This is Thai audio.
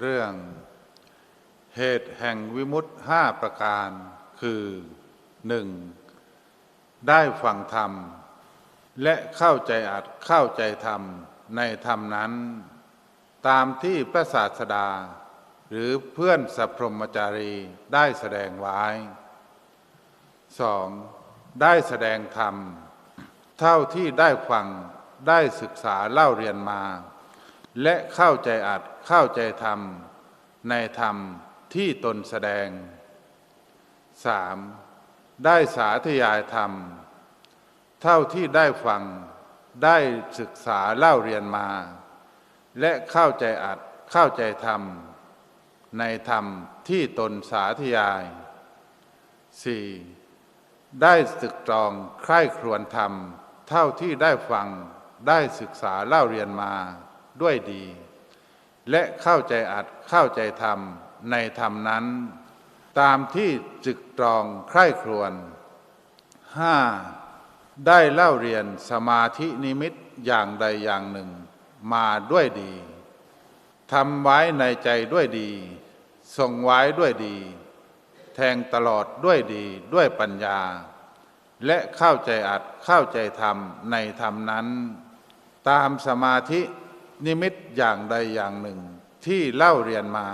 เรื่องเหตุแห่งวิมุตห้าประการ คือหนึ่งได้ฟังธรรม และเข้าใจอัดเข้าใจธรรมในธรรมนั้น ตามที่พระศาสดา หรือเพื่อนสัพพรมจารีได้แสดงไว้สองได้แสดงธรรม เท่าที่ได้ฟังได้ศึกษาเล่าเรียนมา และเข้าใจอัดเข้าใจธรรม ในธรรมที่ตนแสดง 3. ได้สาธยายธรรม เท่าที่ได้ฟังได้ศึกษาเล่าเรียนมา และเข้าใจอัดเข้าใจธรรม ในธรรมที่ตนสาธยาย 4. ได้ศึกตรองใคร่ครวญธรรม เท่าที่ได้ฟังได้ศึกษาเล่าเรียนมา ด้วยดี และเข้าใจอัดเข้าใจธรรมในธรรมนั้น ตามที่จึกตรองใคร่ครวญ 5. ได้เล่าเรียนสมาธินิมิตอย่างใดอย่างหนึ่ง มาด้วยดีทำไว้ในใจด้วยดีทรงไว้ด้วยดี แทงตลอดด้วยดีด้วยปัญญา และเข้าใจอัดเข้าใจธรรมในธรรมนั้น ตามสมาธิ นิมิตอย่างใดอย่างหนึ่งที่เล่าเรียนมา